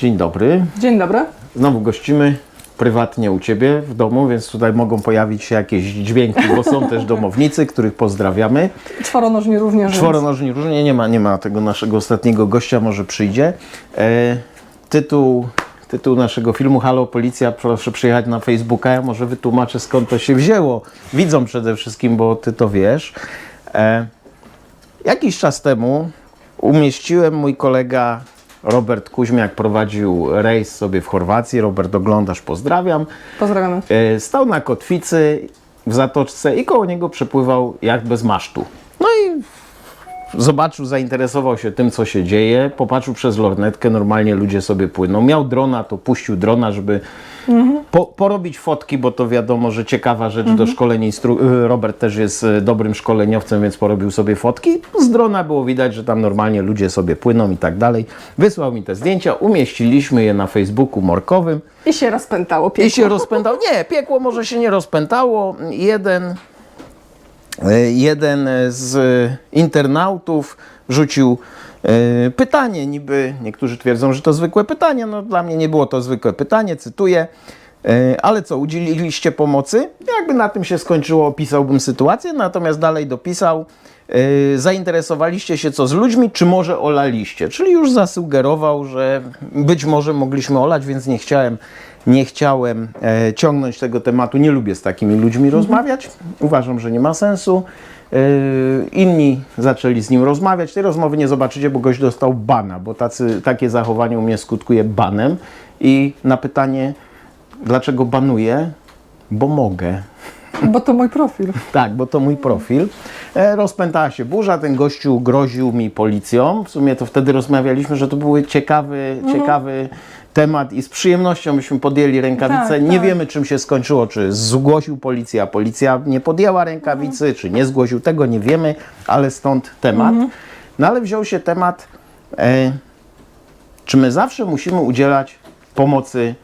Dzień dobry. Dzień dobry. Znowu gościmy prywatnie u Ciebie w domu, więc tutaj mogą pojawić się jakieś dźwięki, bo są też domownicy, których pozdrawiamy. Czworonożni również. Czworonożni różnie, nie ma, nie ma tego naszego ostatniego gościa, może przyjdzie. E, tytuł, tytuł naszego filmu Halo Policja, proszę przyjechać na Facebooka, ja może wytłumaczę skąd to się wzięło. Widzą przede wszystkim, bo Ty to wiesz. E, jakiś czas temu umieściłem mój kolega Robert Kuźmiak prowadził rejs sobie w Chorwacji. Robert, oglądasz, pozdrawiam. Pozdrawiamy. E, Stał na kotwicy w zatoczce i koło niego przepływał jak bez masztu. No i zobaczył, zainteresował się tym, co się dzieje. Popatrzył przez lornetkę, normalnie ludzie sobie płyną. Miał drona, to puścił drona, żeby po, porobić fotki, bo to wiadomo, że ciekawa rzecz do szkolenia. Instru- y, Robert też jest y, dobrym szkoleniowcem, więc porobił sobie fotki. Z drona było widać, że tam normalnie ludzie sobie płyną i tak dalej. Wysłał mi te zdjęcia, umieściliśmy je na Facebooku morkowym. I się rozpętało I piekło. się rozpętał. Nie, piekło może się nie rozpętało. Jeden, jeden z internautów rzucił e, pytanie, niby niektórzy twierdzą, że to zwykłe pytanie. No dla mnie nie było to zwykłe pytanie, cytuję. E, Ale co, udzieliliście pomocy? Jakby na tym się skończyło, opisałbym sytuację, natomiast dalej dopisał. e, Zainteresowaliście się co z ludźmi, czy może olaliście? Czyli już zasugerował, że być może mogliśmy olać, więc nie chciałem, nie chciałem e, ciągnąć tego tematu. Nie lubię z takimi ludźmi rozmawiać. Uważam, że nie ma sensu. E, inni zaczęli z nim rozmawiać. Tej rozmowy nie zobaczycie, bo gość dostał bana, bo tacy, takie zachowanie u mnie skutkuje banem. I na pytanie, dlaczego banuję? Bo mogę. Bo to mój profil. Tak, bo to mój profil. E, rozpętała się burza, ten gościu groził mi policją. W sumie to wtedy rozmawialiśmy, że to był ciekawy, ciekawy temat i z przyjemnością byśmy podjęli rękawice. Tak, nie tak. wiemy, czym się skończyło, czy zgłosił policję, a policja nie podjęła rękawicy, czy nie zgłosił, tego nie wiemy, ale stąd temat. No ale wziął się temat, e, czy my zawsze musimy udzielać pomocy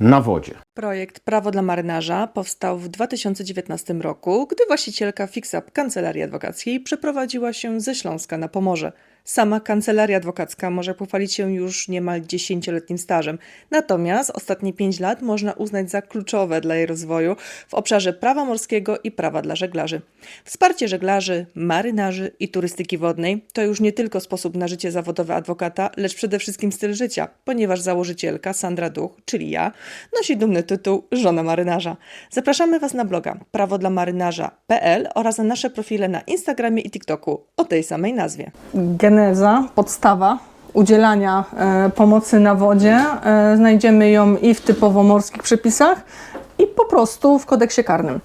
na wodzie. Projekt Prawo dla marynarza powstał w 2019 roku, gdy właścicielka Fixup Kancelarii Adwokackiej przeprowadziła się ze Śląska na Pomorze. Sama kancelaria adwokacka może pochwalić się już niemal dziesięcioletnim stażem, natomiast ostatnie pięć lat można uznać za kluczowe dla jej rozwoju w obszarze prawa morskiego i prawa dla żeglarzy. Wsparcie żeglarzy, marynarzy i turystyki wodnej to już nie tylko sposób na życie zawodowe adwokata, lecz przede wszystkim styl życia, ponieważ założycielka Sandra Duch, czyli ja, nosi dumny tytuł Żona Marynarza. Zapraszamy Was na bloga prawodlamarynarza.pl oraz na nasze profile na Instagramie i TikToku o tej samej nazwie. Geneza, podstawa udzielania e, pomocy na wodzie. E, znajdziemy ją i w typowo morskich przepisach, i po prostu w kodeksie karnym.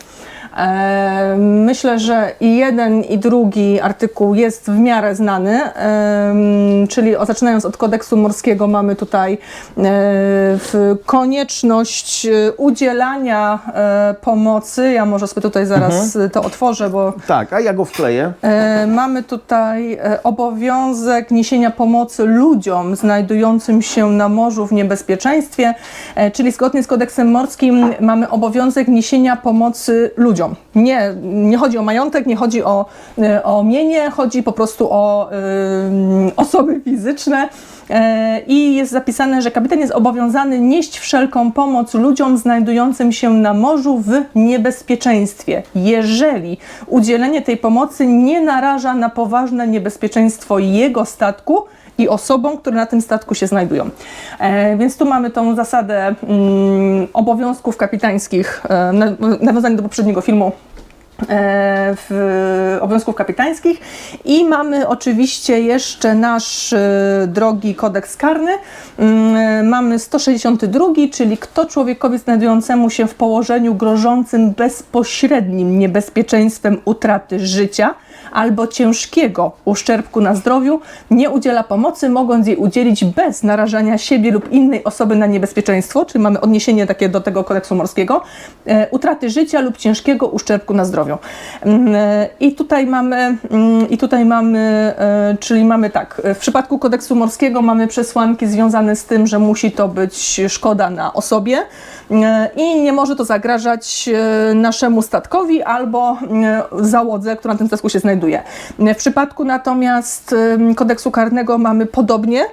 E, myślę, że i jeden, i drugi artykuł jest w miarę znany, em, czyli zaczynając od kodeksu morskiego mamy tutaj e, konieczność e, udzielania e, pomocy. Ja może sobie tutaj zaraz to otworzę, bo Tak, a ja go wkleję. E, Mamy tutaj e, obowiązek niesienia pomocy ludziom znajdującym się na morzu w niebezpieczeństwie, e, czyli zgodnie z kodeksem morskim mamy obowiązek niesienia pomocy ludziom. Nie, nie chodzi o majątek, nie chodzi o, e, o mienie, chodzi po prostu o e, osoby fizyczne. E, I jest zapisane, że kapitan jest obowiązany nieść wszelką pomoc ludziom znajdującym się na morzu w niebezpieczeństwie, jeżeli udzielenie tej pomocy nie naraża na poważne niebezpieczeństwo jego statku i osobom, które na tym statku się znajdują. E, więc tu mamy tą zasadę mm, obowiązków kapitańskich, e, na- nawiązanie do poprzedniego filmu e, w obowiązków kapitańskich i mamy oczywiście jeszcze nasz drogi kodeks karny. Mm, Mamy 162, czyli kto człowiekowi znajdującemu się w położeniu grożącym bezpośrednim niebezpieczeństwem utraty życia albo ciężkiego uszczerbku na zdrowiu nie udziela pomocy, mogąc jej udzielić bez narażania siebie lub innej osoby na niebezpieczeństwo, czyli mamy odniesienie takie do tego kodeksu morskiego, e, utraty życia lub ciężkiego uszczerbku na zdrowiu. Mm, e, I tutaj mamy, mm, i tutaj mamy, e, czyli mamy tak, w przypadku kodeksu morskiego mamy przesłanki związane z tym, że musi to być szkoda na osobie i nie może to zagrażać naszemu statkowi albo e, załodze, która na tym statku się znajduje znajduje. W przypadku natomiast kodeksu karnego mamy podobnie,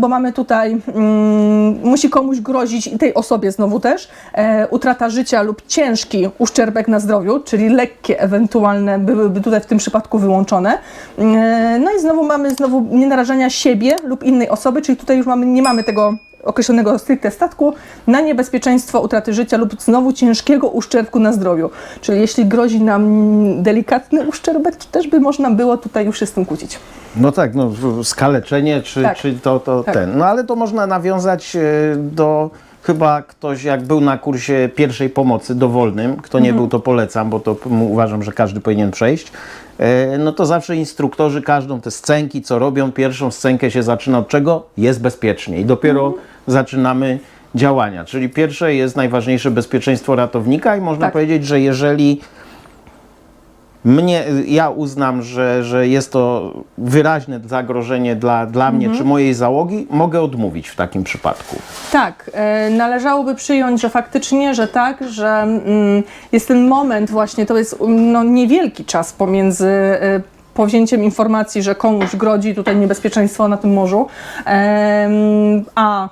bo mamy tutaj, mm, musi komuś grozić i tej osobie znowu też, e, utrata życia lub ciężki uszczerbek na zdrowiu, czyli lekkie ewentualne byłyby tutaj w tym przypadku wyłączone. E, no i znowu mamy znowu nie narażania siebie lub innej osoby, czyli tutaj już mamy, nie mamy tego określonego stricte statku na niebezpieczeństwo utraty życia lub znowu ciężkiego uszczerbku na zdrowiu. Czyli jeśli grozi nam delikatny uszczerbek, to też by można było tutaj już się z tym kłócić. No tak, no, skaleczenie, czy, Tak. czy to, to Tak. ten. No ale to można nawiązać e, do. Chyba ktoś, jak był na kursie pierwszej pomocy dowolnym, kto nie Mhm. był, to polecam, bo to uważam, że każdy powinien przejść. E, No to zawsze instruktorzy każdą te scenki, co robią, pierwszą scenkę się zaczyna od czego? Jest bezpiecznie. I dopiero Mhm. Zaczynamy działania. Czyli pierwsze jest najważniejsze bezpieczeństwo ratownika, i można Tak. powiedzieć, że jeżeli mnie, ja uznam, że, że jest to wyraźne zagrożenie dla, dla mnie czy mojej załogi, mogę odmówić w takim przypadku. Tak, e, należałoby przyjąć, że faktycznie, że tak, że mm, jest ten moment właśnie, to jest no, niewielki czas pomiędzy e, powzięciem informacji, że komuś grozi tutaj niebezpieczeństwo na tym morzu, a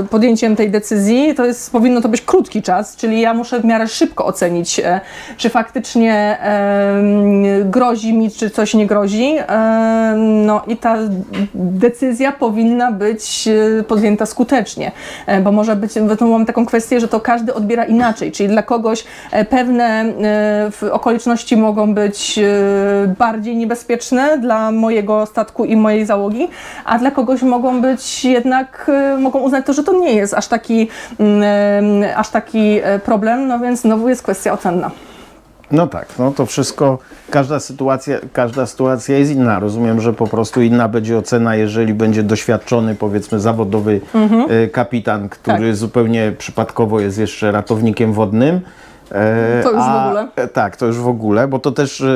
y, podjęciem tej decyzji, to jest, powinno to być krótki czas, czyli ja muszę w miarę szybko ocenić, e, czy faktycznie grozi mi, czy coś nie grozi. Em, no i ta decyzja powinna być e, podjęta skutecznie, e, bo może być, tu mam taką kwestię, że to każdy odbiera inaczej, czyli dla kogoś e, pewne e, okoliczności mogą być e, bardziej niebezpieczne dla mojego statku i mojej załogi, a dla kogoś mogą być jednak, e, mogą uznać to, że to nie jest aż taki, mm, e, aż taki e, problem, no więc znowu jest kwestia ocenna. No tak, no to wszystko, każda sytuacja, każda sytuacja jest inna. Rozumiem, że po prostu inna będzie ocena, jeżeli będzie doświadczony, powiedzmy, zawodowy e, kapitan, który Mhm. Tak. zupełnie przypadkowo jest jeszcze ratownikiem wodnym. E, To już w a- ogóle. e, Tak, to już w ogóle, bo to też e,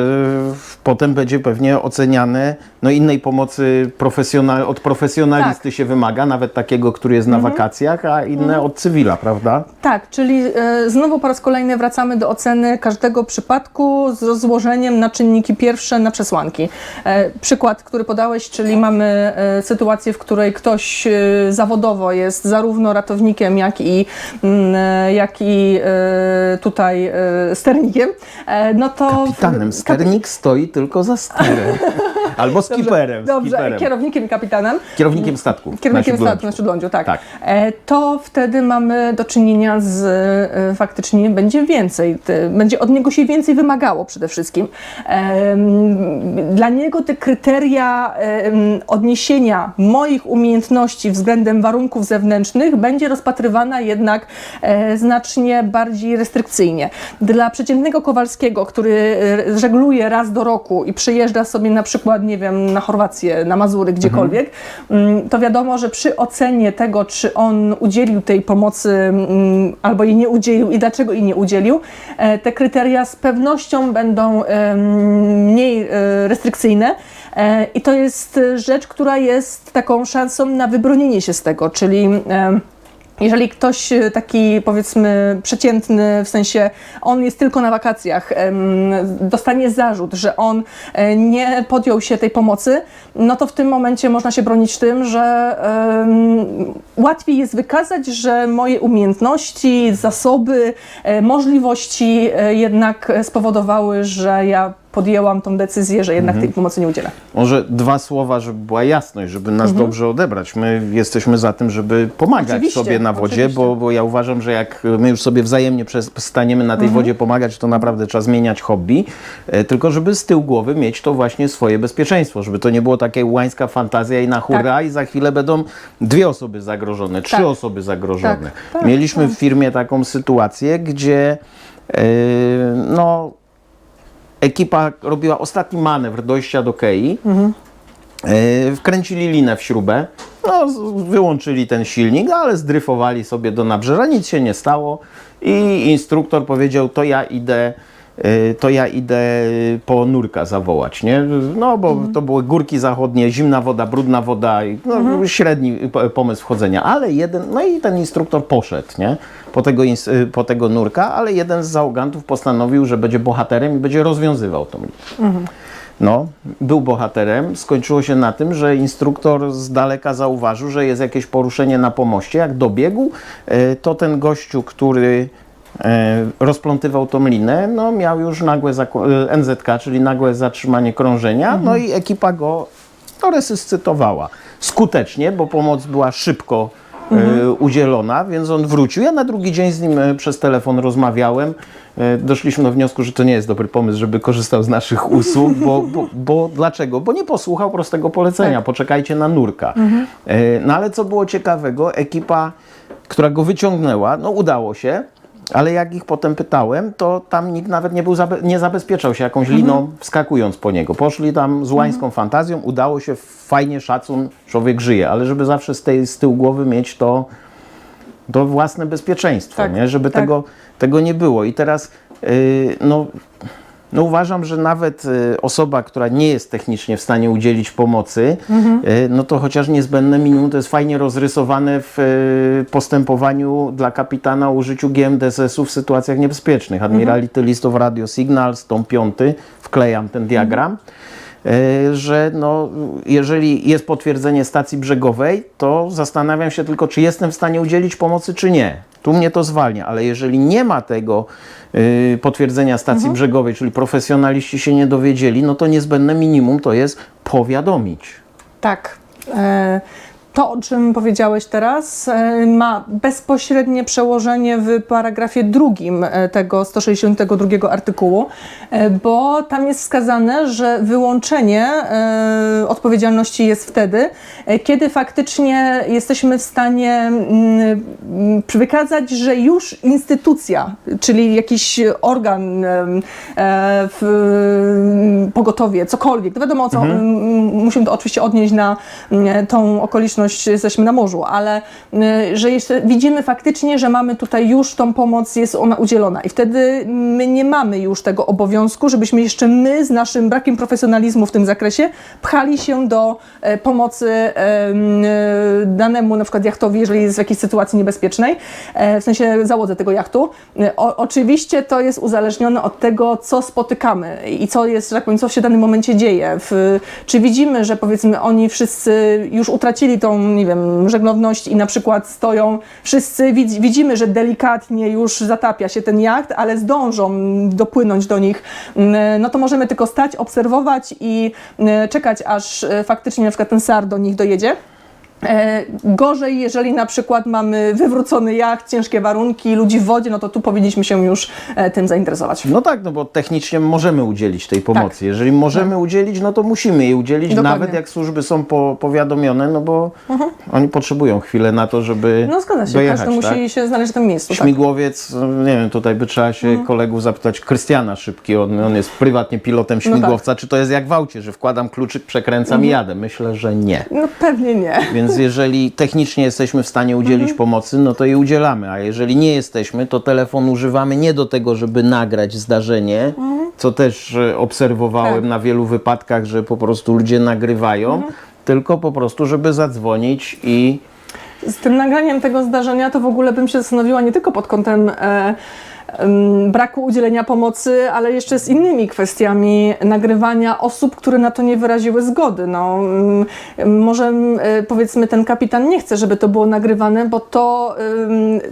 potem będzie pewnie oceniane, no innej pomocy profesjonal, od profesjonalisty Tak. się wymaga, nawet takiego, który jest Mhm. na wakacjach, a inne od cywila, prawda? Tak, czyli znowu po raz kolejny wracamy do oceny każdego przypadku z rozłożeniem na czynniki pierwsze, na przesłanki. Przykład, który podałeś, czyli mamy sytuację, w której ktoś zawodowo jest zarówno ratownikiem, jak i, mm, jak i e, tutaj e, sternikiem, e, no to... Kapitanem. Kapi- Sternik stoi tylko za sterem. Albo skiperem. Dobrze, skiperem. kierownikiem i kapitanem. Kierownikiem statku. Kierownikiem na statku na śródlądziu, tak. Tak. E, To wtedy mamy do czynienia z e, faktycznie będzie więcej, będzie od niego się więcej wymagało przede wszystkim. Dla niego te kryteria odniesienia moich umiejętności względem warunków zewnętrznych będzie rozpatrywana jednak e, znacznie bardziej restrykcyjnie. Dla przeciętnego Kowalskiego, który żegluje raz do roku i przyjeżdża sobie na przykład, nie wiem, na Chorwację, na Mazury, gdziekolwiek, mm, to wiadomo, że przy ocenie tego, czy on udzielił tej pomocy mm, albo jej nie udzielił i dlaczego jej nie udzielił, e, te kryteria z pewnością będą mniej e, restrykcyjne. E, I to jest rzecz, która jest taką szansą na wybronienie się z tego, czyli jeżeli ktoś e, taki powiedzmy przeciętny, w sensie on jest tylko na wakacjach, dostanie zarzut, że on e, nie podjął się tej pomocy, no to w tym momencie można się bronić tym, że łatwiej jest wykazać, że moje umiejętności, zasoby, e, możliwości jednak spowodowały, że ja podjęłam tą decyzję, że jednak tej pomocy nie udzielę. Może dwa słowa, żeby była jasność, żeby nas dobrze odebrać. My jesteśmy za tym, żeby pomagać Mhm. Oczywiście, sobie na wodzie, oczywiście. bo, bo ja uważam, że jak my już sobie wzajemnie przestaniemy na tej Mhm. wodzie pomagać, to naprawdę trzeba zmieniać hobby. E, Tylko żeby z tyłu głowy mieć to właśnie swoje bezpieczeństwo, żeby to nie było takie łańska fantazja i na hurra i za chwilę będą dwie osoby zagrożone, trzy Tak. osoby zagrożone. Tak, tak, Mieliśmy tak. w firmie taką sytuację, gdzie e, no ekipa robiła ostatni manewr dojścia do Kei. E, Wkręcili linę w śrubę, no, wyłączyli ten silnik, ale zdryfowali sobie do nabrzeża, nic się nie stało i instruktor powiedział, to ja idę, to ja idę po nurka zawołać, nie? No, bo to były górki zachodnie, zimna woda, brudna woda, no, średni p- pomysł wchodzenia, ale jeden, no i ten instruktor poszedł, nie? Po tego, y, po tego nurka, ale jeden z załogantów postanowił, że będzie bohaterem i będzie rozwiązywał tą linię. No, był bohaterem. Skończyło się na tym, że instruktor z daleka zauważył, że jest jakieś poruszenie na pomoście. Jak dobiegł, to ten gościu, który rozplątywał tą linę, no miał już nagłe e, NZK, czyli nagłe zatrzymanie krążenia, no i ekipa go no, resuscytowała. Skutecznie, bo pomoc była szybko e, udzielona, więc on wrócił. Ja na drugi dzień z nim e, przez telefon rozmawiałem. E, Doszliśmy do wniosku, że to nie jest dobry pomysł, żeby korzystał z naszych usług, bo, bo, bo dlaczego? Bo nie posłuchał prostego polecenia, poczekajcie na nurka. E, No ale co było ciekawego, ekipa, która go wyciągnęła, no udało się, ale jak ich potem pytałem, to tam nikt nawet nie, był zabe- nie zabezpieczał się jakąś liną, wskakując po niego. Poszli tam z łańską fantazją, udało się, fajnie, szacun, człowiek żyje, ale żeby zawsze z, tej, z tyłu głowy mieć to, to własne bezpieczeństwo, Tak, nie? żeby tak. tego, tego nie było. I teraz yy, no, no uważam, że nawet y, osoba, która nie jest technicznie w stanie udzielić pomocy, y, no to chociaż niezbędne minimum to jest fajnie rozrysowane w y, postępowaniu dla kapitana o użyciu GMDSS-u w sytuacjach niebezpiecznych. Admiralty List of Radio Signals, tom 5, wklejam ten diagram. y, Że no, jeżeli jest potwierdzenie stacji brzegowej, to zastanawiam się tylko, czy jestem w stanie udzielić pomocy, czy nie. Tu mnie to zwalnia, ale jeżeli nie ma tego y, potwierdzenia stacji brzegowej, czyli profesjonaliści się nie dowiedzieli, no to niezbędne minimum to jest powiadomić. Tak. E, To, o czym powiedziałeś teraz, e, ma bezpośrednie przełożenie w paragrafie drugim e, tego 162 artykułu, e, bo tam jest wskazane, że wyłączenie odpowiedzialności jest wtedy, kiedy faktycznie jesteśmy w stanie mm, mm, wykazać, że już instytucja, czyli jakiś organ, pogotowie, cokolwiek, to wiadomo o co, m, musimy to oczywiście odnieść na m, tą okoliczność, jesteśmy na morzu, ale m, że jeszcze widzimy faktycznie, że mamy tutaj już tą pomoc, jest ona udzielona i wtedy my nie mamy już tego obowiązku, żebyśmy jeszcze my z naszym brakiem profesjonalizmu w tym zakresie pchali się do e, pomocy e, danemu na przykład jachtowi, jeżeli jest w jakiejś sytuacji niebezpiecznej, e, w sensie załodze tego jachtu. O, oczywiście to jest uzależnione od tego, co spotykamy i co jest, tak powiem, co się w danym momencie dzieje. W, czy widzimy, że powiedzmy oni wszyscy już utracili tą, nie wiem, żeglowność i na przykład stoją, wszyscy widz, widzimy, że delikatnie już zatapia się ten jacht, ale zdążą dopłynąć do nich, mm, no to możemy tylko stać, obserwować i mm, czekać, aż e, faktycznie na przykład ten SAR do nich dojedzie. E, Gorzej, jeżeli na przykład mamy wywrócony jacht, ciężkie warunki, ludzi w wodzie, no to tu powinniśmy się już e, tym zainteresować. No tak, no bo technicznie możemy udzielić tej pomocy. Jeżeli możemy udzielić, no to musimy jej udzielić, Dokładnie. Mhm. nawet jak służby są po, powiadomione, no bo oni potrzebują chwilę na to, żeby No zgadza się, dojechać, każdy tak? musi się znaleźć w tym miejscu. Tak. Śmigłowiec, no, nie wiem, tutaj by trzeba się Mhm. kolegów zapytać, Krystiana Szybki, on, on jest prywatnie No pilotem tak. śmigłowca, czy to jest jak w aucie, że wkładam kluczyk, przekręcam Mhm. i jadę? Myślę, że nie. No pewnie nie. Więc jeżeli technicznie jesteśmy w stanie udzielić Mhm. pomocy, no to jej udzielamy, a jeżeli nie jesteśmy, to telefon używamy nie do tego, żeby nagrać zdarzenie, Mhm. co też e, obserwowałem Tak. na wielu wypadkach, że po prostu ludzie nagrywają, Mhm. tylko po prostu, żeby zadzwonić i Z tym nagraniem tego zdarzenia to w ogóle bym się zastanowiła nie tylko pod kątem e, braku udzielenia pomocy, ale jeszcze z innymi kwestiami nagrywania osób, które na to nie wyraziły zgody. No, może powiedzmy ten kapitan nie chce, żeby to było nagrywane, bo to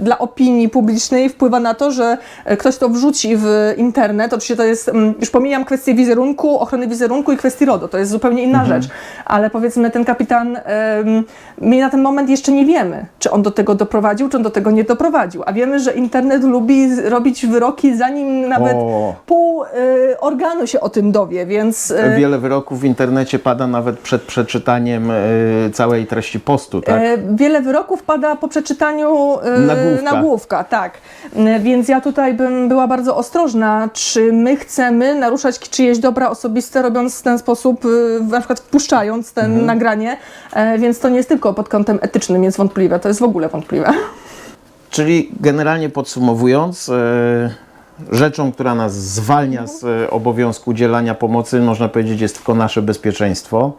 dla opinii publicznej wpływa na to, że ktoś to wrzuci w internet. Oczywiście to jest, już pomijam kwestię wizerunku, ochrony wizerunku i kwestii RODO, to jest zupełnie inna rzecz, ale powiedzmy ten kapitan, my na ten moment jeszcze nie wiemy, czy on do tego doprowadził, czy on do tego nie doprowadził, a wiemy, że internet lubi z- robić wyroki, zanim nawet O. pół e, organu się o tym dowie, więc... e, wiele wyroków w internecie pada nawet przed przeczytaniem e, całej treści postu, tak? E, Wiele wyroków pada po przeczytaniu e, Nagłówka. nagłówka, tak. E, Więc ja tutaj bym była bardzo ostrożna, czy my chcemy naruszać czyjeś dobra osobiste, robiąc w ten sposób, e, na przykład wpuszczając ten Mhm. nagranie, E, więc to nie jest tylko pod kątem etycznym jest wątpliwe, to jest w ogóle wątpliwe. Czyli generalnie podsumowując, e, rzeczą, która nas zwalnia z e, obowiązku udzielania pomocy, można powiedzieć, jest tylko nasze bezpieczeństwo.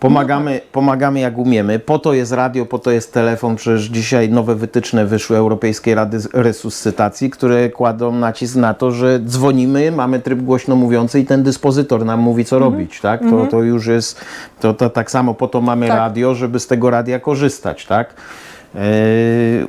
Pomagamy, pomagamy jak umiemy. Po to jest radio, po to jest telefon. Przecież dzisiaj nowe wytyczne wyszły Europejskiej Rady Resuscytacji, które kładą nacisk na to, że dzwonimy, mamy tryb głośno mówiący i ten dyspozytor nam mówi, co robić. Tak? To, to już jest, to, to tak samo po to mamy Tak. radio, żeby z tego radia korzystać. Tak? Yy,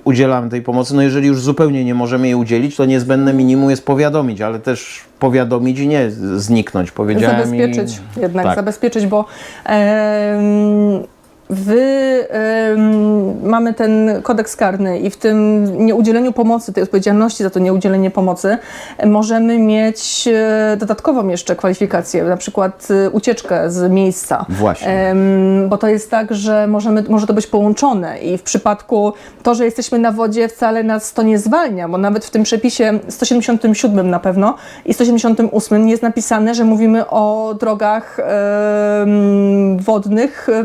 udzielamy tej pomocy. No jeżeli już zupełnie nie możemy jej udzielić, to niezbędne minimum jest powiadomić, ale też powiadomić i nie zniknąć. Powiedziałem zabezpieczyć i... jednak, tak. zabezpieczyć, bo em, wy em, mamy ten kodeks karny i w tym nieudzieleniu pomocy, tej odpowiedzialności za to nieudzielenie pomocy możemy mieć e, dodatkową jeszcze kwalifikację, na przykład e, ucieczkę z miejsca. Właśnie. Em, bo to jest tak, że możemy, może to być połączone i w przypadku to, że jesteśmy na wodzie wcale nas to nie zwalnia, bo nawet w tym przepisie 177 na pewno i 178 jest napisane, że mówimy o drogach em, wodnych, e,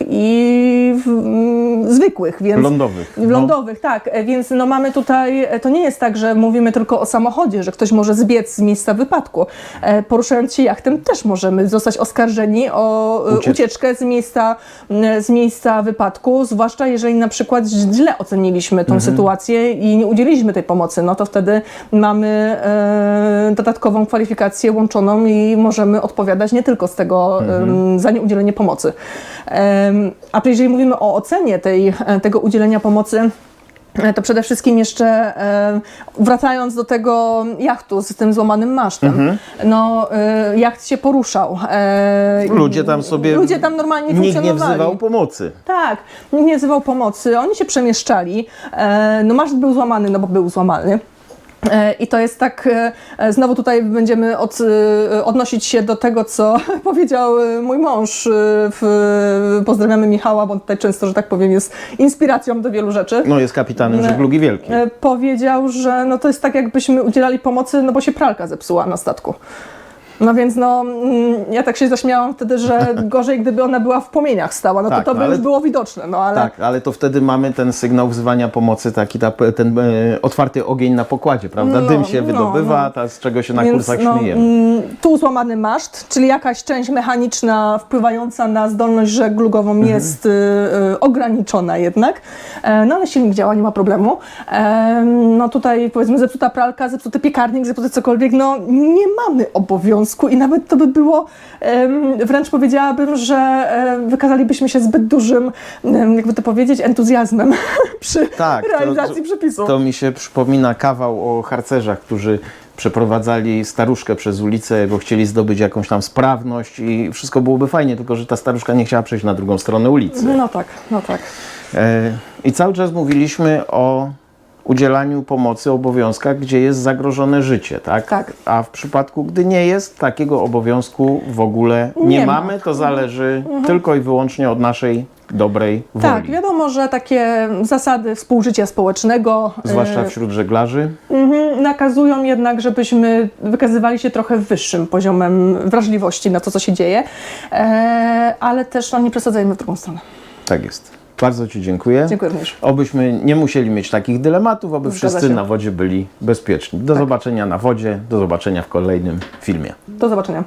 i w, mm, zwykłych, więc Lądowych. No. Lądowych, tak. E, Więc no mamy tutaj, e, to nie jest tak, że mówimy tylko o samochodzie, że ktoś może zbiec z miejsca wypadku. E, Poruszając się jachtem też możemy zostać oskarżeni o e, Ucieczkę. z miejsca, z miejsca wypadku, zwłaszcza jeżeli na przykład źle oceniliśmy tą sytuację i nie udzieliliśmy tej pomocy, no to wtedy mamy e, dodatkową kwalifikację łączoną i możemy odpowiadać nie tylko z tego em, za nieudzielenie pomocy. Em, A jeżeli mówimy o ocenie tej, e, tego udzielenia pomocy, e, to przede wszystkim jeszcze wracając do tego jachtu z tym złamanym masztem, no e, jacht się poruszał. Ludzie tam sobie. Ludzie tam normalnie Nikt nie funkcjonowali. wzywał pomocy. Tak, nikt nie wzywał pomocy, oni się przemieszczali. No maszt był złamany, no bo był złamany. E, I to jest tak, e, e, znowu tutaj będziemy od, odnosić się do tego, co powiedział mój mąż. W, pozdrawiamy Michała, bo on tutaj często, że tak powiem, jest inspiracją do wielu rzeczy. No jest kapitanem żeglugi wielkiej. Powiedział, że no to jest tak, jakbyśmy udzielali pomocy, no bo się pralka zepsuła na statku. No więc no, mm, ja tak się zaśmiałam wtedy, że gorzej, gdyby ona była w płomieniach stała, no Tak, to to by ale- już było widoczne, no ale... Tak, ale to wtedy mamy ten sygnał wzywania pomocy, taki ta, ten e, otwarty ogień na pokładzie, prawda? No, Dym się no, wydobywa, no. ta, z czego się na Więc, kursach no, śmiejemy. mm, Tu złamany maszt, czyli jakaś część mechaniczna wpływająca na zdolność żeglugową Mhm. jest y, y, ograniczona jednak. E, no ale silnik działa, nie ma problemu. E, no tutaj powiedzmy zepsuta pralka, zepsuty piekarnik, zepsuty cokolwiek, no nie mamy obowiązku i nawet to by było, wręcz powiedziałabym, że wykazalibyśmy się zbyt dużym, jakby to powiedzieć, entuzjazmem przy Tak, to- realizacji przepisu. To mi się przypomina kawał o harcerzach, którzy przeprowadzali staruszkę przez ulicę, bo chcieli zdobyć jakąś tam sprawność i wszystko byłoby fajnie, tylko że ta staruszka nie chciała przejść na drugą stronę ulicy. No tak, no tak. E, I cały czas mówiliśmy o udzielaniu pomocy, obowiązkach, gdzie jest zagrożone życie, tak? Tak. A w przypadku, gdy nie jest, takiego obowiązku w ogóle nie, Nie ma. mamy, to zależy tylko i wyłącznie od naszej dobrej woli. Tak, wiadomo, że takie zasady współżycia społecznego Zwłaszcza e, wśród żeglarzy. mhm, nakazują jednak, żebyśmy wykazywali się trochę wyższym poziomem wrażliwości na to, co się dzieje, e, ale też no, nie przesadzajmy w drugą stronę. Tak jest. Bardzo Ci dziękuję. Dziękuję również. Obyśmy nie musieli mieć takich dylematów, aby Zgadza wszyscy się. na wodzie byli bezpieczni. Do zobaczenia na wodzie, do zobaczenia w kolejnym filmie. Do zobaczenia.